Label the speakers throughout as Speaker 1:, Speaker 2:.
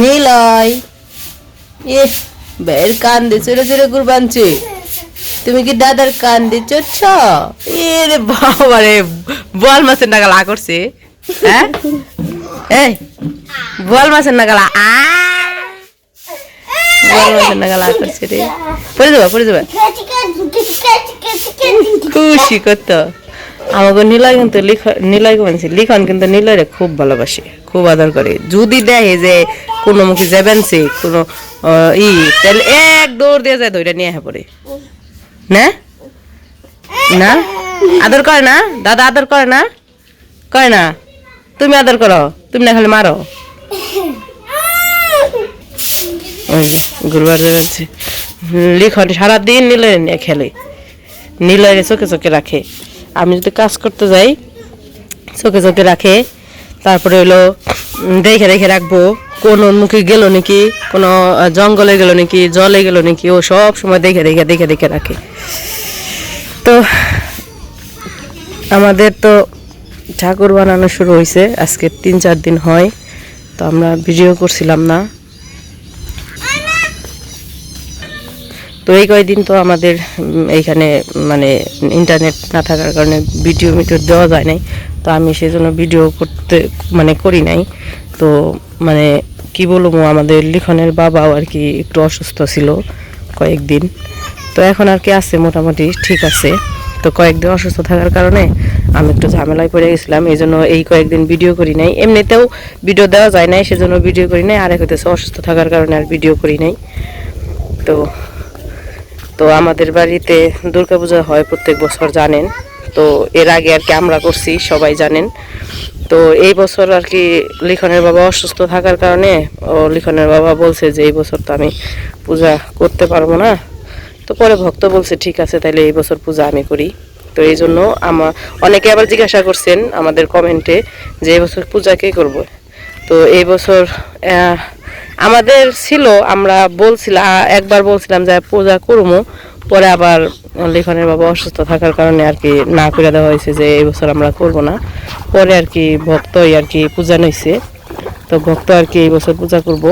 Speaker 1: নিলয়। এ বের কান দিয়ে চলে চলে কুরবানছে তুমি কি দাদার কান দিয়ে চড়ছ এ রে বাবা রে বল মাছের নাগাল আ করছে। হ্যাঁ? এই বল মাছের নাগাল আ। বল মাছের নাগাল আ করছে রে। পড়ে যাবা পড়ে যাবা। খুশি কত। আমাকে নিলয় কিন্তু লিখন নিলয় বলছে লিখন কিন্তু নিলয়রে খুব ভালোবাসে। খুব আদর করে। যদি দেখে যে কোনো মুখে যাবেন সে, কোনো ই, তাহলে এক দৌড় দিয়ে যায় দৌড়া নিয়ে পড়ে না? না? আদর করে না? দাদা আদর করে না? করে না? তুমি আদর করো, তুমি না খালি মারো। ওই গুরুবার যাবেন সে লিখন সারাদিন নিলয় নিয়ে খেলে। নীলয়ের চোখে চোখে রাখে। আমি যদি কাজ করতে যাই, চোখে চোখে রাখে তারপরে হলো দেখে দেখে রাখব। কোন মুখে গেল নাকি, কোনো জঙ্গলে গেল নাকি, জলে গেল নাকি, ও সব সময় দেখে দেখে দেখে দেখে রাখে। তো, আমাদের তো ঠাকুর বানানো শুরু হয়েছে আজকে তিন চার দিন হয়, তো আমরা ভিডিও করছিলাম না। তো এই কয়েকদিন তো আমাদের এইখানে মানে ইন্টারনেট না থাকার কারণে ভিডিও মিডিও দেওয়া যায় নাই। তো আমি সেই জন্য ভিডিও করতে মানে করি নাই। তো মানে কি বলব, আমাদের লিখনের বাবাও আর কি একটু অসুস্থ ছিল কয়েকদিন। তো এখন আর কি আছে, মোটামুটি ঠিক আছে। তো কয়েকদিন অসুস্থ থাকার কারণে আমি একটু ঝামেলায় পড়ে গেছিলাম এই জন্য এই কয়েকদিন ভিডিও করি নাই। এমনিতেও ভিডিও দেওয়া যায় নাই, সেজন্য ভিডিও করি নাই। আর এক হইতেছে অসুস্থ থাকার কারণে আর ভিডিও করি নাই। তো তো আমাদের বাড়িতে দুর্গাপূজা হয় প্রত্যেক বছর, জানেন। তো এর আগে আর কি আমরা করছি, সবাই জানেন। তো এই বছর আর কি লিখনের বাবা অসুস্থ থাকার কারণে, ও লিখনের বাবা বলছে যে এই বছর তো আমি পূজা করতে পারব না। তো পরে ভক্ত বলছে, ঠিক আছে তাহলে এই বছর পূজা আমি করি। তো এই জন্য আমার অনেকে আবার জিজ্ঞাসা করছেন আমাদের কমেন্টে যে এই বছর পূজা কে করব? তো এই বছর আমাদের ছিল, আমরা বলছিলাম একবার বলছিলাম যে পূজা করব। পরে আবার লিখনের বাবা অসুস্থ থাকার কারণে আর কি না করে দেওয়া হয়েছে যে এই বছর আমরা করব না। পরে আর কি ভক্তই আর কি পূজা নইছে তো ভক্ত আর কি এই বছর পূজা করব।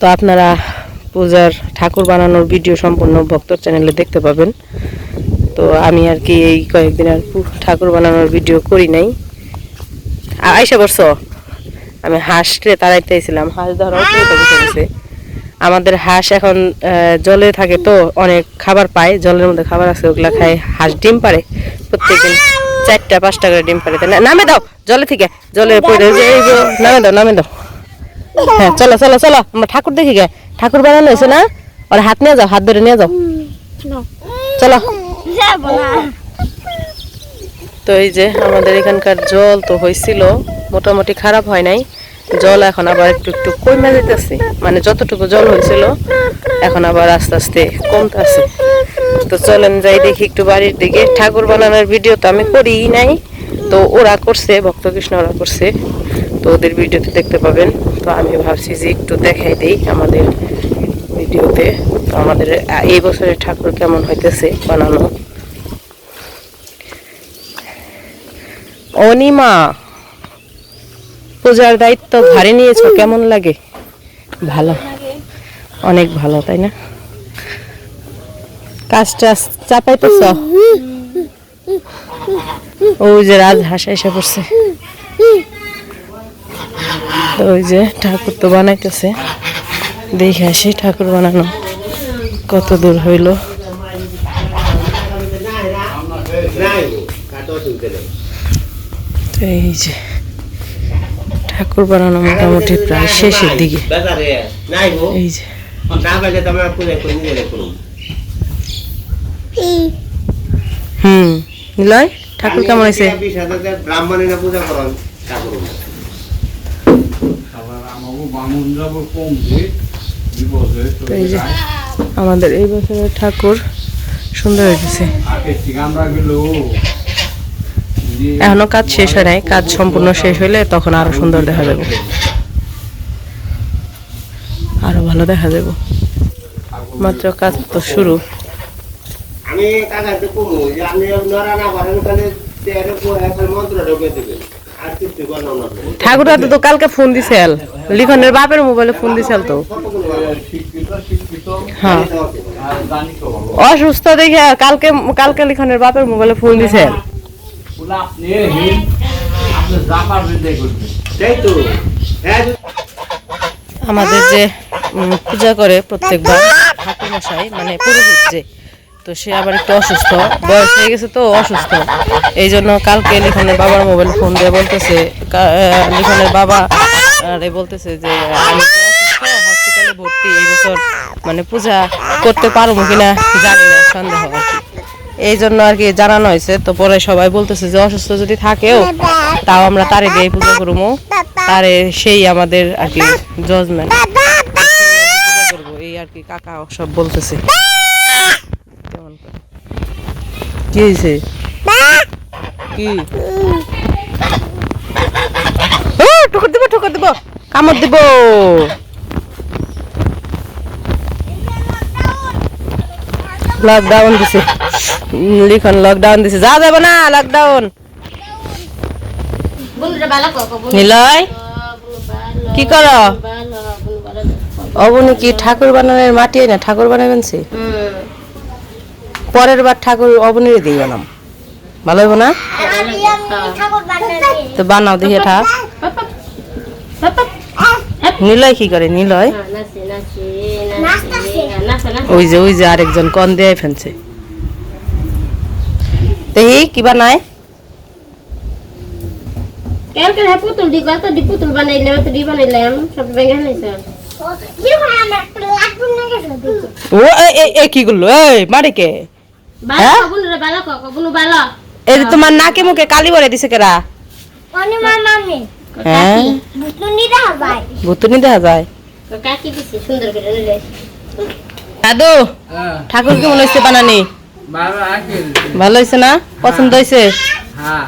Speaker 1: তো আপনারা পূজার ঠাকুর বানানোর ভিডিও সম্পূর্ণ ভক্তর চ্যানেলে দেখতে পাবেন। তো আমি আর কি এই কয়েকদিন আর ঠাকুর বানানোর ভিডিও করি নাই। আইসা বসছো আমি হাঁসকে তাড়াইতে আইছিলাম। হাঁস ধরো গেছে আমাদের হাঁস এখন জলে থাকে তো অনেক খাবার পায়, জলের মধ্যে খাবার আছে, ওগুলো খায়। হাঁস ডিম পারে প্রত্যেকদিন, চারটা, পাঁচটা করে ডিম পারে। নামে দাও, জলে থেকে, জলে পড়ে যে এই নামে দাও নামে দাও। হ্যাঁ চলো চলো চলো, আমরা ঠাকুর দেখি গে। ঠাকুর বানানো হয়েছে না? ওর হাত নিয়ে যাও, হাত ধরে নিয়ে যাও। চলো। তো এই যে আমাদের এখানকার জল তো হয়েছিল, মোটামুটি খারাপ হয় নাই। জল এখন আবার একটু একটু কমে যেতেছে মানে যতটুকু জল হয়েছিল এখন আবার আস্তে আস্তে কমতেছে। তো চলেন যাই দেখি একটু বাড়ির দিকে। ঠাকুর বানানোর ভিডিও তো আমি করিই নাই। তো ওরা করছে ভক্ত কৃষ্ণ ওরা করছে। তো ওদের ভিডিওতে দেখতে পাবেন। তো আমি ভাবছি যে একটু দেখাই দেই আমাদের ভিডিওতে। তো আমাদের এই বছরের ঠাকুর কেমন হইতেছে বানানো? অনিমা! পূজার দায়িত্ব ভারী নিয়েছো? কেমন লাগে? ভালো। অনেক ভালো, তাই না? কাজটা চাপাইতেছ? ওই যে রাজ হাসা এসে পড়ছে। তো ওই যে ঠাকুর তো বানাইতেছে। দেখে আসি ঠাকুর বানানো কত দূর হইল। এই যে ঠাকুর বানানো মোটামুটি প্রায় শেষের দিকে।
Speaker 2: বাজারে নাই গো।
Speaker 1: এই যে। হুম নিলয় ঠাকুর কেমন হয়েছে? আমাদের এই বছরের ঠাকুর সুন্দর হয়েছে। এখনও কাজ শেষ হয় নাই। কাজ সম্পূর্ণ শেষ হইলে তখন আরও সুন্দর দেখা যাবে। আরও ভালো দেখা যাব। মাত্র কাজ তো শুরু।
Speaker 2: আমি কাকাতে কমু যে নরা না করেন তাহলে
Speaker 1: ঠাকুরটা তো কালকে ফোন দিছিল লিখনের বাপের মোবাইলে ফোন দিছিল তো। হ্যাঁ।
Speaker 3: আর জানি তো। বাবা
Speaker 1: অসুস্থ দেখে কালকে কালকে লিখনের বাপের মোবাইলে ফোন দিছিল
Speaker 2: হ্যাঁ
Speaker 1: আমাদের যে পূজা করে প্রত্যেকবার ঠাকুর মশাই মানে পুরোহিত যে, তো সে আবার একটু অসুস্থ। বয়স হয়ে গেছে তো অসুস্থ। এই জন্য কালকে লিখনের বাবার মোবাইল ফোন দিয়ে বলতেছে লিখনের বাবা, আরে বলতেছে যে, আমি হসপিটালে ভর্তি, এই বছর মানে পূজা করতে পারব কিনা জানি না, সন্দেহ আর কি। এই জন্য আর কি জানানো হয়েছে। তো পরে সবাই বলতেছে যে অসুস্থ যদি থাকেও, তাও আমরা তারে দিয়ে পূজা করব। তারে সেই আমাদের আর কি জজমেন্ট এই আর কি কাকা সব বলতেছে। কি কি? ঠোকর দিব ঠোকর দিব, কামড় দিব। লকডাউন দিছে। লিখন লকডাউন দিছে। যা যাবে না লকডাউন নিলয় কি কর? অবনি কি ঠাকুর বানানোর মাটি না ঠাকুর বানাবেন সে?
Speaker 4: হুম
Speaker 1: পরের বার ঠাকুর অবনির দিয়ে বানাম ভালো হইব না? তো বানাও দেখে ঠাক নিলয় কি করে? নিলয়?
Speaker 4: নাচে নাচে
Speaker 1: ওই যে ওই যে আরেকজন কন দিয়ে ফেলছে। দেখি কি বানায়?
Speaker 4: কেন কেন হ্যাঁ পুতুল দি পুতুল বানাইলাম তো দি বানাইলাম সব
Speaker 1: ও এ- এ- কি করল? এই মারে কে?
Speaker 4: ভালো
Speaker 1: হ্যাঁ?
Speaker 4: কো বন্ধুরা ভালো কো কো বন্ধু ভালো
Speaker 1: এই যে তোমার নাকে মুখে কালি বলে দিছে কেরা? হ্যাঁ? ভুতুনি দেখা যায়। দাদু
Speaker 3: হ্যাঁ।
Speaker 1: ঠাকুর কেমন হয়েছে বানানি?
Speaker 3: ভালো
Speaker 1: হয়েছে না? পছন্দ হয়েছে
Speaker 3: হ্যাঁ।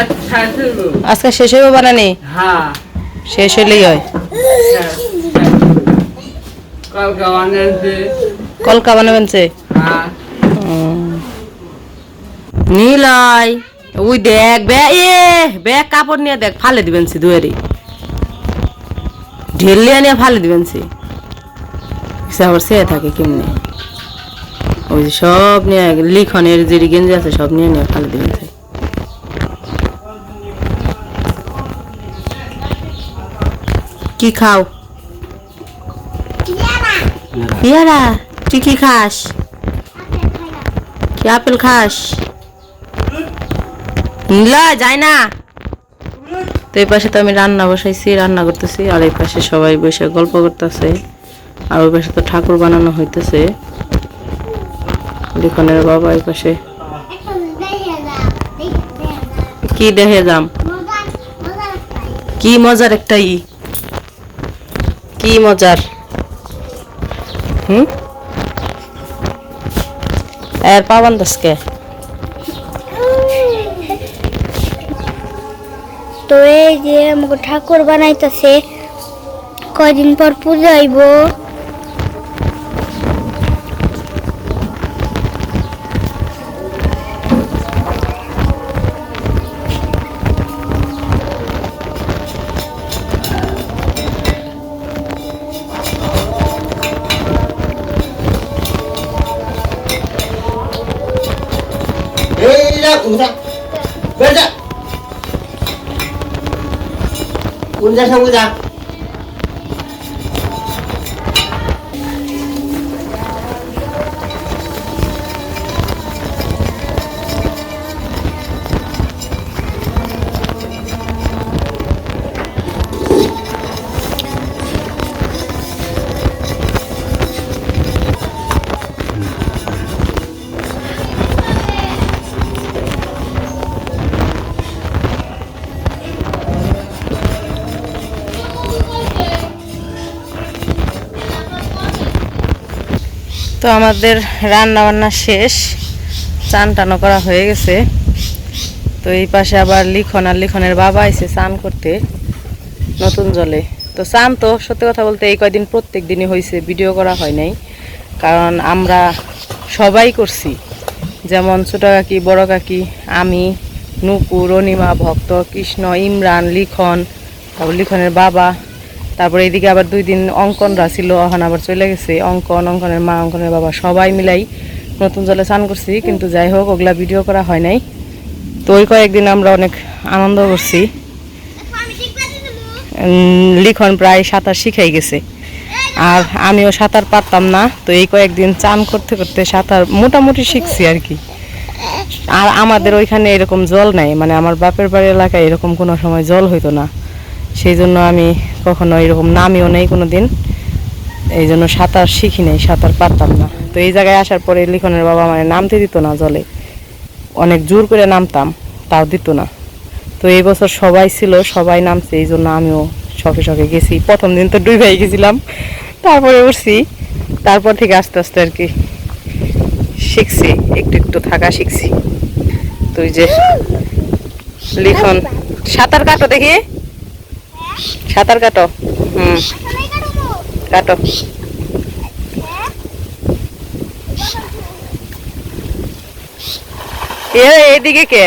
Speaker 3: আচ্ছা ছিল
Speaker 1: আজকে শেষ হইব বানানি?
Speaker 3: হ্যাঁ।
Speaker 1: শেষ হইলেই হয়।
Speaker 3: কলকা
Speaker 1: বানাবেন সে?
Speaker 3: হ্যাঁ।
Speaker 1: নীলয় ওই দেখ বে এ ব্যাগ কাপড় নিয়ে দেখ ফালে দিবেন সে দুয়ারি। ঢেলে নিয়ে ফালে দিবেন সে। সে আবার সে থাকে কেমনি? ওই যে সব নিয়ে লিখনের যে গেঞ্জি আছে সব নিয়ে নিয়ে ফালে দিবেন সে। কি খাও? পেয়ারা? তুই কি খাস? কি আপেল খাস? নীলা যায় না। তো এই পাশে তো আমি রান্না বসাইছি, রান্না করতেছি, আর এই পাশে সবাই বসে গল্প করতেছে, আর ওই পাশে তো ঠাকুর বানানো হইতেছে। লিখনের বাবা এই পাশে। কি দেখে যাম কি মজার একটা ই। কি মজার। হুম? এর পাবান দশকে
Speaker 5: তো এই যে আমাকে ঠাকুর বানাইতেছে কয়দিন পর পুজো
Speaker 2: কোনটা কোনটা সঙ্গে যা
Speaker 1: তো আমাদের রান্না বান্না শেষ। চান টানো করা হয়ে গেছে। তো এই পাশে আবার লিখন, আর লিখনের বাবা আইছে চান করতে নতুন জলে। তো চান তো সত্যি কথা বলতে এই কয়দিন প্রত্যেক দিনই হয়েছে ভিডিও করা হয় নাই। কারণ আমরা সবাই করছি। যেমন ছোটো কাকি, বড় কাকি, আমি, নুপুর, অনিমা, ভক্ত, কৃষ্ণ, ইমরান, লিখন, তারপর লিখনের বাবা তারপরে এদিকে আবার দুই দিন অঙ্কনরা ছিল, এখন আবার চলে গেছে। অঙ্কন, অঙ্কনের মা, অঙ্কনের বাবা, সবাই মিলাই নতুন জলে স্নান করছি, কিন্তু যাই হোক, ওগুলা ভিডিও করা হয় নাই। তো ওই কয়েকদিন আমরা অনেক আনন্দ করছি। লিখন প্রায় সাঁতার শিখাই গেছে। আর আমিও সাঁতার পারতাম না, তো এই কয়েকদিন চান করতে করতে সাঁতার মোটামুটি শিখছি আর কি। আর আমাদের ওইখানে এরকম জল নাই মানে আমার বাপের বাড়ি এলাকায় এরকম কোনো সময় জল হইতো না। সেই জন্য আমি কখনো এরকম নামিও নেই কোনো দিন এই জন্য সাঁতার শিখি নাই, সাঁতার পারতাম না। তো এই জায়গায় আসার পরে লিখনের বাবা মানে নামতে দিত না জলে। অনেক জোর করে নামতাম, তাও দিত না। তো এই বছর সবাই ছিল, সবাই নামছে, এই জন্য আমিও শখে শখে গেছি। প্রথম দিন তো ডুবাই গেছিলাম, তারপরে উঠছি, তারপর থেকে আস্তে আস্তে আর কি শিখছি, একটু একটু থাকা শিখছি। তো ওই যে লিখন, সাঁতার কাটো দেখি। সাঁতার কাটো। হুম। কাটো। এ এদিকে কে?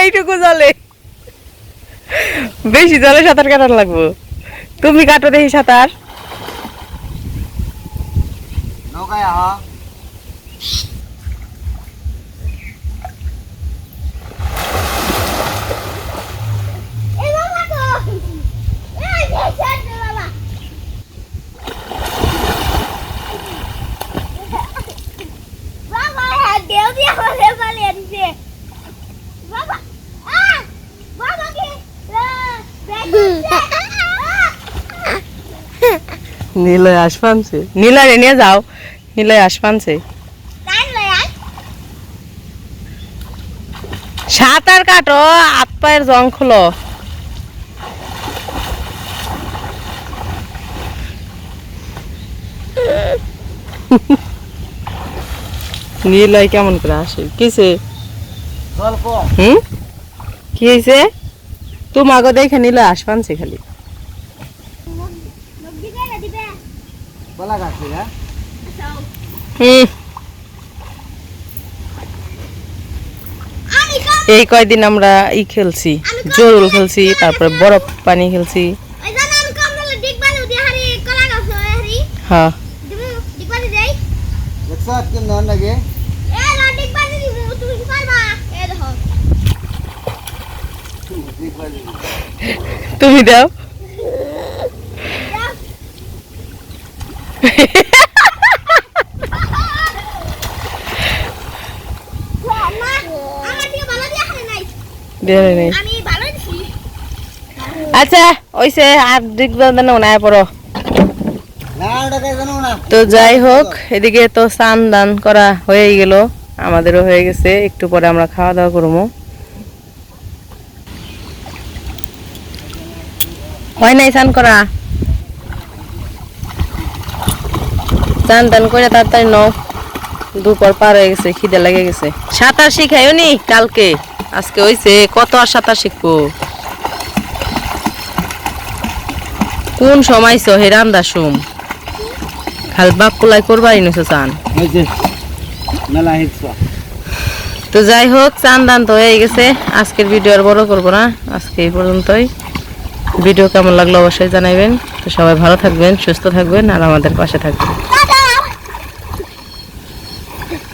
Speaker 1: এইটুকু জলে। বেশি জলে সাঁতার কাটার লাগবো। তুমি কাটো দেখি সাঁতার।
Speaker 2: নৌকায়
Speaker 1: নীলয় আসপানছে নীলয় নিয়ে যাও। নীলয় আসপানছে সাঁতার কাটো হাত পায়ের জং খোলো। নীলয় কেমন করে আসে? কিসে হুম? কি হয়েছে তোমাকে দেখে নিলে আসপানছে খালি।
Speaker 2: কলা গাছ হ্যাঁ?
Speaker 1: হুম এই কয়দিন আমরা ই খেলছি জরুল খেলছি তারপরে বরফ পানি খেলছি। হ্যাঁ তুমি দাও। দেরে নেই। আচ্ছা ওইসে আর দেখবে না না পড়ো।
Speaker 2: না না
Speaker 1: তো যাই হোক এদিকে তো স্নান দান করা হয়েই গেল। আমাদেরও হয়ে গেছে একটু পরে আমরা খাওয়া দাওয়া করব। হয় নাই স্নান করা? স্নান টান করে তাড়াতাড়ি নাও। দুপুর পার হয়ে গেছে খিদে লেগে গেছে। সাঁতার শিখাইও নি কালকে? আজকে হইছে কত আর সাঁতার শিখব? কোন সময় হে রান্দা সুম? খাল বাপ পোলাই করবারই নিছো চান তো যাই হোক চান দান তো হয়ে গেছে। আজকের ভিডিও আর বড় করব না। আজকে এই পর্যন্তই। ভিডিও কেমন লাগল অবশ্যই জানাবেন তো সবাই ভালো থাকবেন সুস্থ থাকবেন আর আমাদের পাশে থাকবেন।